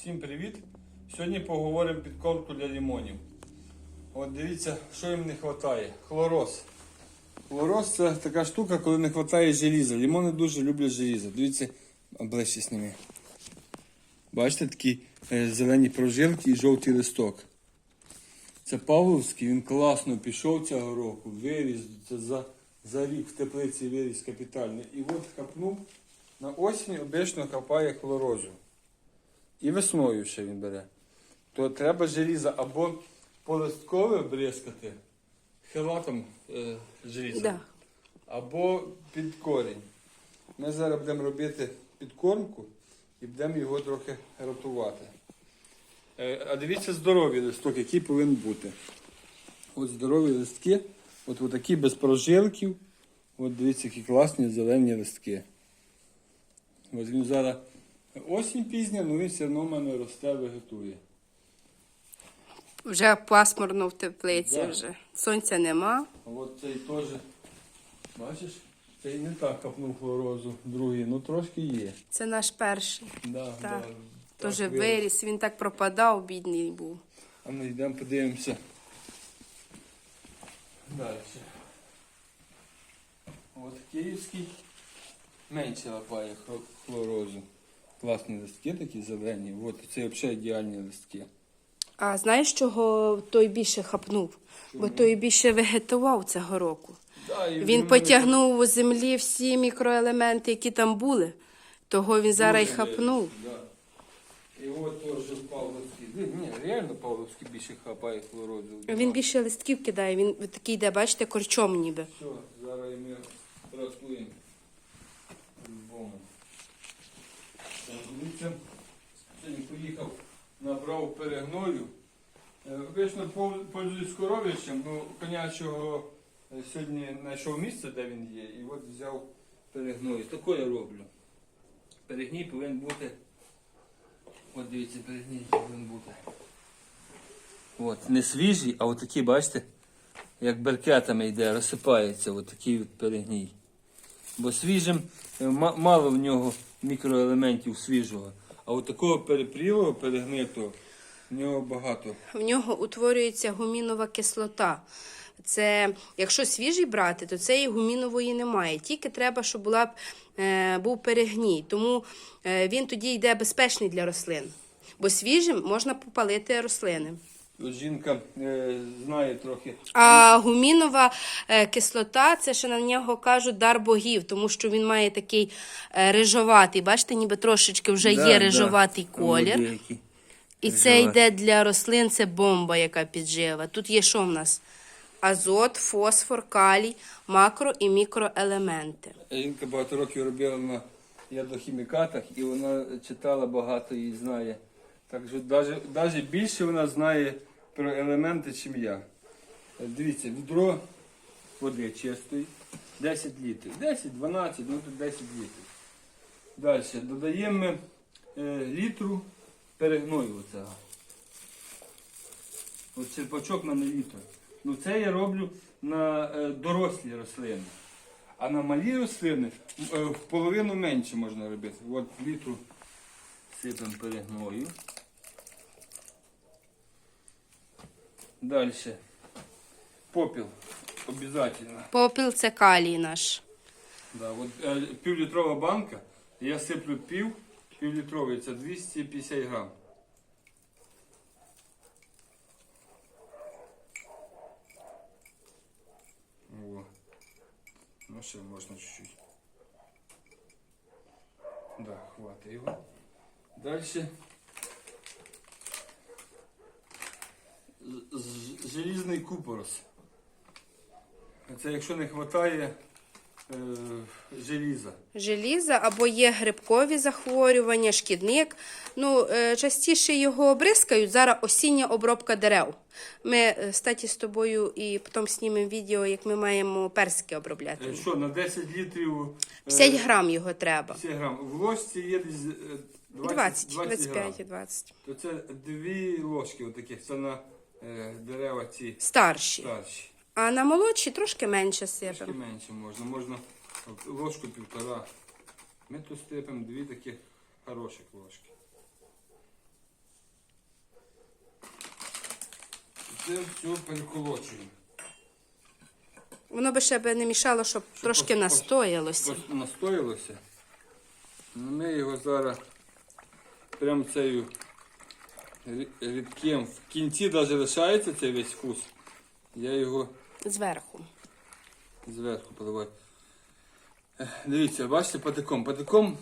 Всім привіт! Сьогодні поговоримо підкормку для лімонів. От дивіться, що їм не вистачає. Хлороз. Хлороз це така штука, коли не вистачає желіза. Лімони дуже люблять желізо. Дивіться, ближче з ними. Бачите такі е, зелені прожилки і жовтий листок. Це Павловський, він класно пішов цього року, виріс за, за рік в теплиці виріс капітальний. І от хапнув на осінь обично хапає хлорозу. І весною ще він бере. То треба желіза або полисткове бризкати хелатом е, желіза, Да. або під корінь. Ми зараз будемо робити підкормку і будемо його трохи рятувати. Е, А дивіться здоровий листок, який повинен бути. От здорові листки, от, от такі без прожилків. От дивіться, які класні зелені листки. От він зараз осінь пізня, але він все одно в мене росте, вегетує. Вже пасмурно в теплиці Да. вже. Сонця нема. А от цей теж, бачиш, цей не так капнув хлорозу, другий, ну трошки є. Це наш перший. Да, Так. да, Теж так виріс, він так пропадав, бідний був. А ми йдемо подивимося. Далі. От київський менше лапає хлорозу. Класні листки такі зелені. От це взагалі ідеальні листки. А знаєш, чого той більше хапнув? Бо той більше вегетував цього року. Да, і Він потягнув у землі всі мікроелементи, які там були. Того він зараз й дуже хапнув. Да. І от теж Павловський. Ні, реально Павловський більше хапає хлорозу. Він більше листків кидає, він такий йде, бачите, корчом ніби. Все, зараз ми рахуємо. По-любому. Так, Дивіться, сьогодні поїхав, набрав перегною. Е, пользуюсь коровищем, ну конячого е, сьогодні знайшов місце, де він є, і от взяв перегною. Таке я роблю. Перегній повинен бути. От дивіться, перегній повинен бути. От, не свіжий, а от бачите? як беркетами йде, розсипається отакий от перегній. Бо свіжим е, мало в нього мікроелементів свіжого. А от такого перепрілого, перегнитого, в нього багато. В нього утворюється гумінова кислота. Це, якщо свіжий брати, то цієї гумінової немає. Тільки треба, щоб була, б, е, був перегній. Тому е, він тоді йде безпечний для рослин. Бо свіжим можна попалити рослини. От жінка е, знає трохи. А гумінова е, кислота це ще на нього кажуть дар богів, тому що він має такий е, рижоватий. Бачите, ніби трошечки вже Да, є да. рижоватий колір. І це йде для рослин, це бомба, яка піджива. Тут є що в нас? Азот, фосфор, калій, макро і мікроелементи. Жінка багато років робила на ядохімікатах і вона читала багато і знає. Так що навіть більше вона знає про елементи, ніж я. Е, Дивіться, відро води чистої, 10 літрів. 10, 12, ну тут 10 літрів. Далі додаємо ми, е, літру перегною оцього. Ось черпачок в мене літр. Ну це я роблю на е, дорослі рослини. А на малі рослини е, в половину менше можна робити. От літру сипемо перегною. Далі. Попіл. Обязательно. Попіл це калій наш. Да, от, е, півлітрова банка. Я сиплю пів, півлітровий, це 250 грам. О. Ну ще можна чуть-чуть. Да, хватить його. Далі. З- з- Желізний купорос. Це якщо не вистачає е, желіза. Желіза або є грибкові захворювання, шкідник. Ну, е, частіше його обрискають. Зараз осіння обробка дерев. Ми, е, статі, з тобою і потім знімемо відео, як ми маємо персики обробляти. Е, Що, на 10 літрів е, 50 грам його треба. 50 грам. В ложці є десь е, 20, 20, 20 грам. 25 і 20. То це дві ложки отаких. Це на Е, дерева ці старші. старші. А на молодші трошки менше Трошки менше можна. Можна ложку півтора. Ми тут сипемо дві такі хороші ложки. І Це все переколочуємо. Воно би ще би не мішало, щоб трошки пос- пос- настоялося. Настоїлося. Ну, ми його зараз прямо цією рідким. В кінці навіть лишається цей весь вкус. Я його Зверху. зверху поливаю. Дивіться, бачите, патиком. Патиком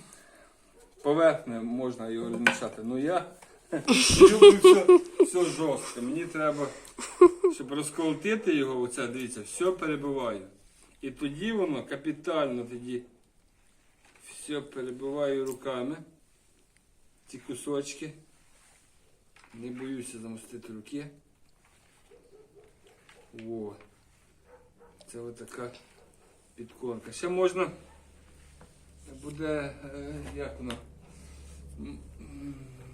поверхне можна його розмішати. Ну я люблю все, все жорстко. Мені треба, щоб розколотити його, оце, дивіться, все перебиваю. І тоді воно капітально тоді все перебиваю руками. Ці кусочки. Не боюся замостити руки. О. Це отака підкорка. Ще можна буде, е, як воно,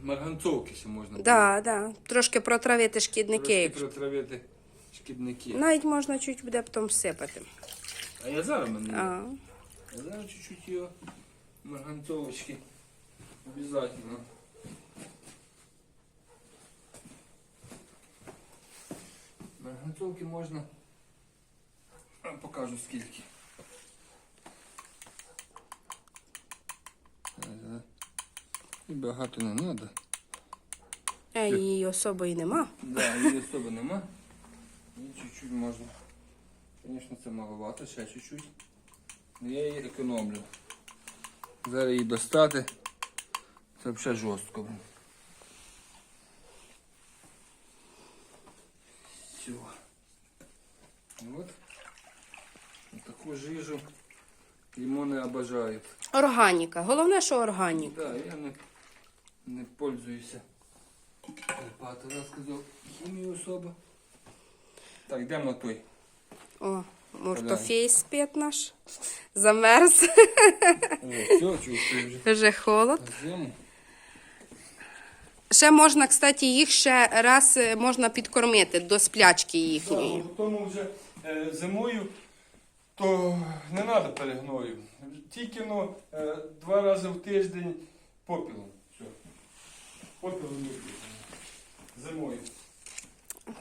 марганцовки ще можна. буде. Да, да. Трошки протравити шкідники. Трошки протравити шкідники. Навіть можна чуть буде потім всипати. А я зараз мене. А. Я зараз чуть-чуть його марганцовочки. Обязательно. Марганцовки можна. Покажу скільки. І багато не треба. А її особо і нема. Да, її особо нема. І чуть-чуть можна. Звісно, це маловато, ще чуть-чуть. Но я її економлю. Зараз її достати. Це взагалі жорстко. Все. Вот. Вот таку жижу лимони обожають. Органіка. Головне, що органіка. Да, я не, не пользуюся. Багато раз сказав хімію особо. Так, йдемо на той. О, муртофей спить наш. Замерз. О, все, чувствую вже. Вже холод. Зиму. Ще можна, кстати, їх ще раз е, можна підкормити до сплячки їхньої. Е, зимою то не треба перегною. Тільки ну, е, два рази в тиждень попілом. Все. Попілом. Зимою.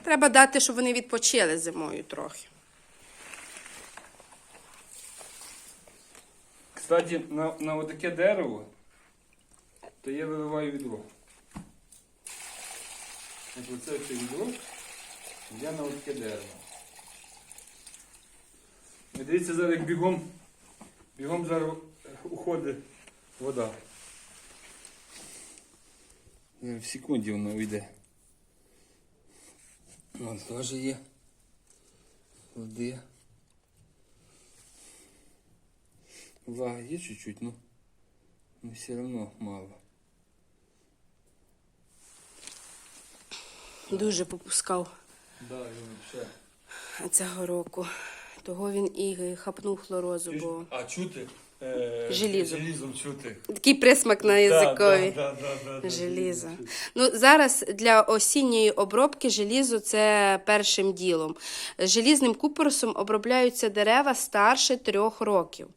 Треба дати, щоб вони відпочили зимою трохи. Кстати, на, на отаке дерево, то я виливаю відро. Оце все відро, я на отаке дерево. І дивіться зараз, як бігом, бігом зараз уходить вода. Е, В секунді воно уйде. Вон теж є. Води. Влага є чуть-чуть, но, но все равно мало. Дуже попускав Да, він вообще. цього року. Того він і хапнув хлорозу, бо А чути? Е, Желізом. Желізом чути. такий присмак на язикові. Да, да, да, да, Желізо. Ну, зараз для осінньої обробки желізо це першим ділом. Желізним купоросом обробляються дерева старше трьох років.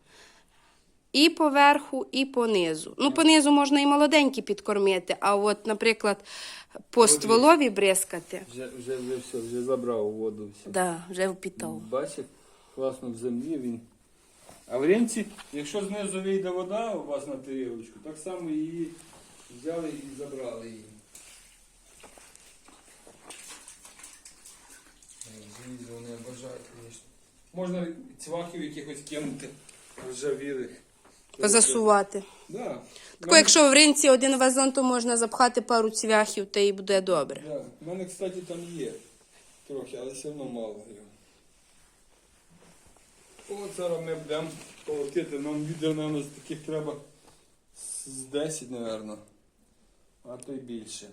І по верху, і по низу. Ну, по низу можна і молоденькі підкормити, а от, наприклад, по стволові бризкати, Вже, вже, вже все, вже забрав воду все. да, вже впітав. Бачите, класно в землі він. А в рінці, якщо знизу вийде вода у вас на тарілочку, так само її взяли і забрали її. Желізо вони обожають, звісно. Можна цвахів якихось кинути ржавілих. Позасувати. Да. Тако, якщо в ринці один вазон, то можна запхати пару цвяхів, та і буде добре. Да. У мене, кстати, там є трохи, але все одно мало його. От зараз ми будемо колотити. Нам відео, мабуть, з таких треба з 10, мабуть. А то й більше.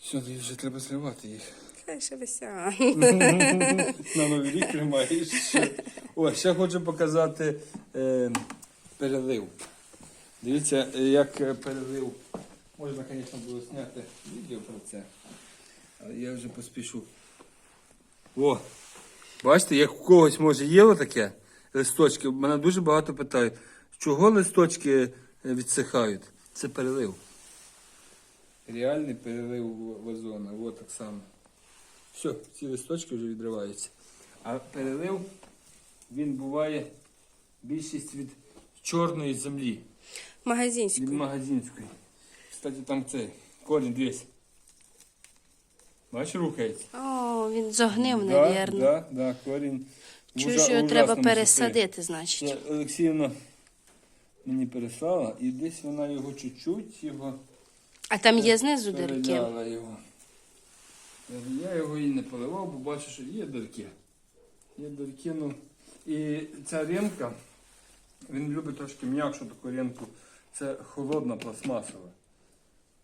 Все, вже треба зривати їх. Хай ще вися. На новий рік тримаєш. О, ще хочу показати е, перелив. Дивіться, е, як е, перелив. Можна, звісно, було зняти відео про це. Але я вже поспішу. О! Бачите, як у когось може є таке листочки. Мене дуже багато питають, чого листочки е, відсихають? Це перелив. реальний перелив вазона. От так само. Все, ці листочки вже відриваються. А перелив він буває більшість від чорної землі, Магазинської. від магазинської. Кстати, там цей корінь дивись. Бачиш, рухається. О, він зогнив, да, навірно. да, да, корінь. Чую, що його треба пересадити, значить. Це Олексіївна мені переслала, і десь вона його чуть-чуть його А там є знизу дирки. його. Я його і не поливав, бо бачу, що є дирки. Є дирки, ну. І ця ринка, він любить трошки м'якшу таку ринку. Це холодна пластмасова.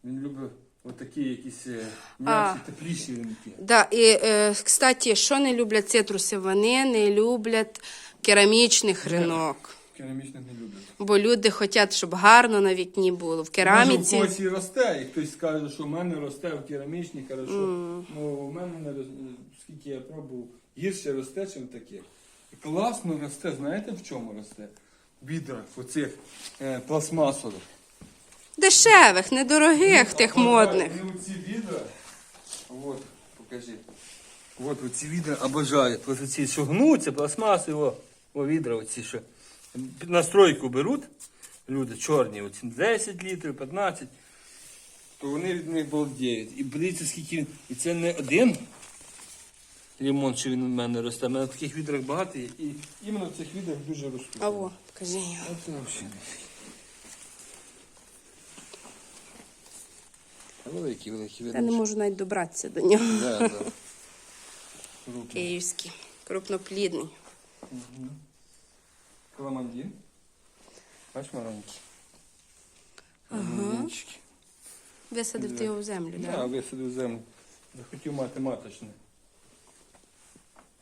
Він любить отакі якісь е, м'якші, тепліші ринки. Да, і, е, кстати, що не люблять цитруси? Вони не люблять керамічних ринок. Керамічних не люблять. Бо люди хочуть, щоб гарно на вікні було. В Може, в когось і росте, і хтось скаже, що в мене росте в керамічній, хорошо. Ну, у мене не роз- скільки я пробував, гірше росте, ніж таке. Класно росте, знаєте в чому росте? В відрах, оцих е, пластмасових. Дешевих, недорогих, тих модних. Ну, ці от, покажи. От оці відра обожаю. Просто ці, що гнуться, пластмаси, о, о відра оці, що настройку беруть, люди чорні, оці 10 літрів, 15, то вони від них балдіють. І подивіться, скільки. І це не один лимон, що він у мене росте. У мене в таких відрах багато є. І іменно в цих відрах дуже ростуть. А во, покажи його. Оце взагалі. Великі, великі Я не можу навіть добратися до нього. Да, да. Крупний. Київський, крупноплідний. Каламандін. Бач маленький. Ага. Висадив ти його в землю, Да, так? висадив землю. Захотів мати маточне.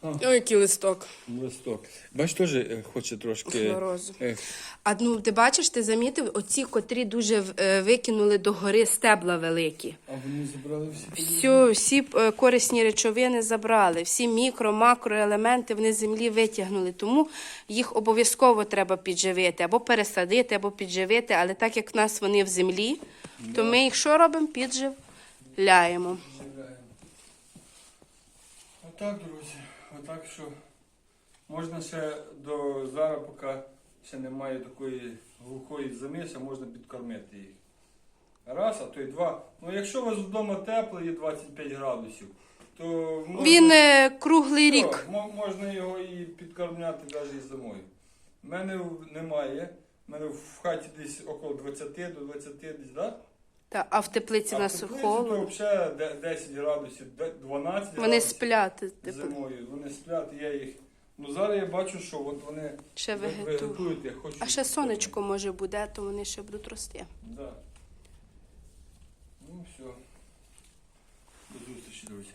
Ой, який листок Листок. Бач, теж е, хоче трошки. хлорозу. е, А ну, ти бачиш, ти замітив, оці, котрі дуже е, викинули до гори стебла великі. А вони забрали всі Всю, всі е, корисні речовини забрали, всі мікро, макроелементи вони з землі витягнули. Тому їх обов'язково треба підживити, або пересадити, або підживити. Але так як в нас вони в землі, то ми їх що робимо? Підживляємо. Живляємо. Отак, друзі. Отак, що можна ще до зараз, поки ще немає такої глухої зими, ще можна підкормити їх. Раз, а то й два. Ну якщо у вас вдома тепло, є 25 градусів, то можна, Він е, круглий то, рік. мо- можна його і підкормляти навіть і зимою. У мене в- немає. У мене в хаті десь около 20 до 20 десь, так? Та, а в теплиці А на в теплиці холодно. то взагалі 10 градусів, де- 12 Вони градусів сплять. Типу, зимою. Вони сплять, я їх. Ну зараз я бачу, що от вони ще вегетують, я хочу. А ще сонечко може буде, то вони ще будуть рости. Да. Ну все. До зустрічі, друзі.